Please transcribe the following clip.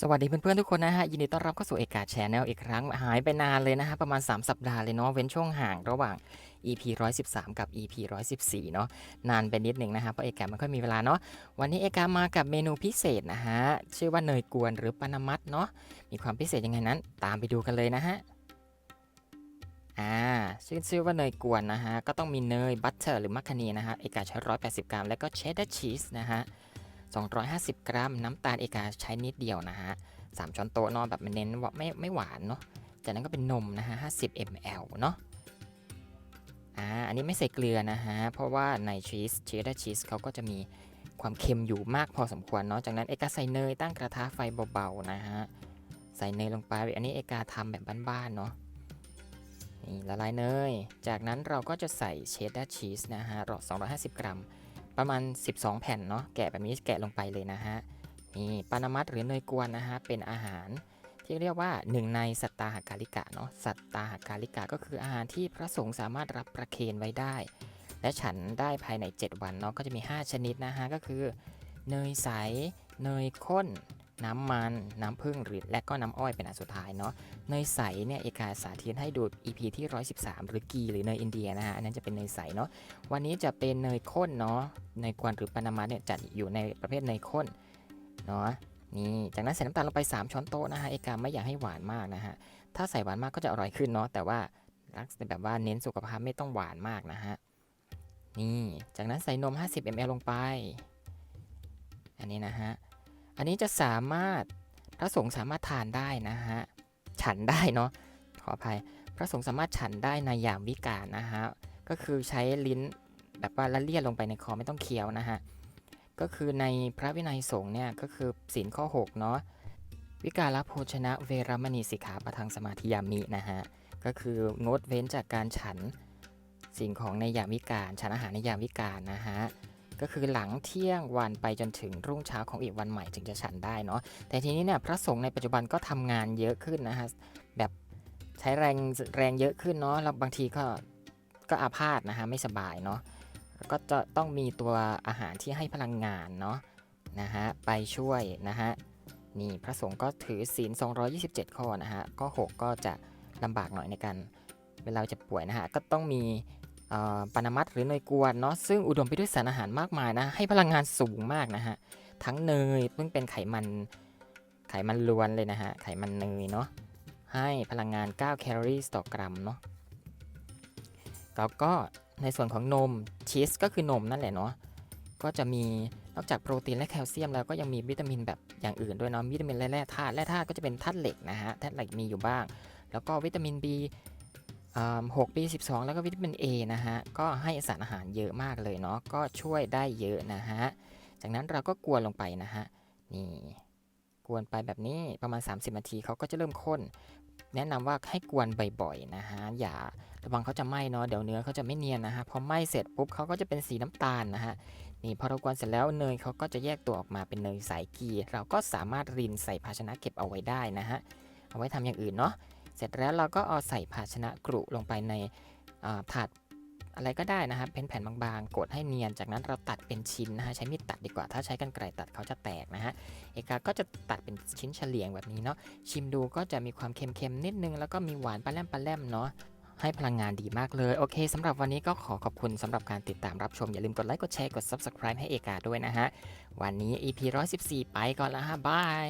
สวัสดีเพื่อนๆทุกคนนะฮะยินดีต้อนรับเข้าสู่เอกาแชนแนลอีกครั้งหายไปนานเลยนะฮะประมาณ 3 สัปดาห์เลยเนาะเว้นช่วงห่างระหว่าง EP 113 กับ EP 114 เนาะนานไปนิดหนึ่งนะฮะเพราะเอกาไม่ค่อยมีเวลาเนาะวันนี้เอกามากับเมนูพิเศษนะฮะชื่อว่าเนยกวนหรือปานามัดเนาะมีความพิเศษยังไงนั้น ตามไปดูกันเลยนะฮะอ่าชื่อชื่อว่าเนยกวนนะฮะก็ต้องมีเนยบัตเตอร์หรือมัคคานีนะฮะเอกาใช้ 180 กรัมแล้วก็เชดดาร์ชีสนะฮะ 250 กรัม น้ำตาลเอกาใช้นิดเดียวนะฮะสามช้อนโต๊ะเนาะแบบมันเน้นว่าไม่ไม่หวานเนาะจากนั้นก็เป็นนมนะฮะ50 ml เนาะอ่าอันนี้ไม่ใส่เกลือนะฮะ เพราะว่าในชีสเชดดาร์ชีสเขาก็จะมีความเค็มอยู่มากพอสมควรเนาะจากนั้นเอกาใส่เนยตั้งกระทะไฟเบาๆนะฮะ ใส่เนยลงไป อันนี้เอกาทำแบบบ้านๆเนาะนี่ละลายเนย จากนั้นเราก็จะใส่เชดดาร์ชีสนะฮะรอ250 กรัม ประมาณ 12 แผ่นเนาะแกะแบบนี้แกะลงไปเลยนะฮะนี่ปานามัดหรือเนยกวนนะฮะเป็นอาหารที่เรียกว่าหนึ่งในสัตตาหากาลิกะเนาะสัตตาหากาลิกะก็คืออาหารที่พระสงฆ์สามารถรับประเคนไว้ได้ และฉันได้ภายใน 7 วันเนาะก็จะมี 5 ชนิดนะฮะก็คือ เนยใส เนยข้น น้ำมัน น้ำผึ้งหรือและก็น้ำอ้อยเป็นอันสุดท้ายเนาะเนยใสเนี่ยเอกาสาธิตให้ดู EP ที่ 113 หรือกีหรือเนยอินเดียนะฮะอันนั้นจะเป็นเนยใสเนาะวันนี้จะเป็นเนยข้นเนาะเนยกวนหรือปานามัดเนี่ยจัดอยู่ในประเภทเนยข้นเนาะนี่จากนั้นใส่น้ำตาลลงไป 3 ช้อนโต๊ะนะฮะเอกาไม่อยากให้หวานมากนะฮะถ้าใส่หวานมากก็จะอร่อยขึ้นเนาะแต่ว่าลักแบบว่าเน้นสุขภาพไม่ต้องหวานมากนะฮะนี่จากนั้นใส่นม 50 ml ลงไป อันนี้นะฮะ อันนี้จะสามารถพระสงฆ์สามารถทานได้นะฮะ ฉันได้เนาะ ขออภัย พระสงฆ์สามารถฉันได้ในยามวิกาลนะฮะ ก็คือใช้ลิ้นแบบว่าละเลียดลงไปในคอไม่ต้องเคี้ยวนะฮะ ก็คือในพระวินัยสงฆ์เนี่ยก็คือศีลข้อ6เนาะ วิกาลโภชนะเวรมณีสิกขาปะทังสมาธิยามินะฮะ ก็คืองดเว้นจากการฉันสิ่งของในยามวิกาลฉันอาหารในยามวิกาลนะฮะ ก็คือหลังเที่ยงวันไปจนถึงรุ่งเช้าของอีกวันใหม่ถึงจะฉันได้เนาะแต่ทีนี้เนี่ยพระสงฆ์ในปัจจุบันก็ทำงานเยอะขึ้นนะฮะแบบใช้แรงแรงเยอะขึ้นเนาะแล้วบางทีก็ก็อาพาธนะฮะไม่สบายเนาะก็จะต้องมีตัวอาหารที่ให้พลังงานเนาะนะฮะไปช่วยนะฮะนี่พระสงฆ์ก็ถือศีล 227 ข้อนะฮะก็6ก็จะลำบากหน่อยในการเวลาจะป่วยนะฮะก็ต้องมี ปานามัดหรือเนยกวนเนาะซึ่งอุดมไปด้วยสารอาหารมากมายนะให้พลังงานสูงมากนะฮะทั้งเนยซึ่งเป็นไขมันไขมันล้วนเลยนะฮะไขมันเนยเนาะให้พลังงาน 9 แคลอรี่ต่อกรัมเนาะแล้วก็ในส่วนของนมชีสก็คือนมนั่นแหละเนาะก็จะมีนอกจากโปรตีนและแคลเซียมแล้วก็ยังมีวิตามินแบบอย่างอื่นด้วยเนาะวิตามินและแร่ธาตุแร่ธาตุก็จะเป็นธาตุเหล็กนะฮะธาตุเหล็กมีอยู่บ้าง แล้วก็วิตามิน B อ่า6 B12 แล้วก็วิตามิน A นะฮะ ก็ให้สารอาหารเยอะมากเลยเนาะ ก็ช่วยได้เยอะนะฮะ จากนั้นเราก็กวนลงไปนะฮะ นี่ กวนไปแบบนี้ประมาณ 30 นาทีเขาก็จะเริ่มข้น แนะนำว่าให้กวนบ่อยๆนะฮะ อย่าระวังเขาจะไหม้เนาะ เดี๋ยวเนื้อเขาจะไม่เนียนนะฮะ พอไหม้เสร็จปุ๊บเขาก็จะเป็นสีน้ำตาลนะฮะ นี่พอเรากวนเสร็จแล้วเนยเขาก็จะแยกตัวออกมาเป็นเนยใสกี เราก็สามารถรินใส่ภาชนะเก็บเอาไว้ได้นะฮะ เอาไว้ทำอย่างอื่นเนาะ เสร็จแล้วเราก็เอาใส่ภาชนะกรุลงไปในถาดอะไรก็ได้นะครับเป็นแผ่นบางๆ กดให้เนียน จากนั้นเราตัดเป็นชิ้นนะฮะ ใช้มีดตัดดีกว่า ถ้าใช้กันไกรตัดเขาจะแตกนะฮะ เอกาก็จะตัดเป็นชิ้นเฉลียงแบบนี้เนาะ ชิมดูก็จะมีความเค็มๆนิดนึง แล้วก็มีหวานปลาแรมปลาแรมเนาะ ให้พลังงานดีมากเลย โอเคสำหรับวันนี้ก็ขอขอบคุณสำหรับการติดตามรับชม อย่าลืมกดไลค์ กดแชร์ กด Subscribe ให้เอกาด้วยนะฮะ วันนี้ EP 114 ไปก่อนแล้วฮะบาย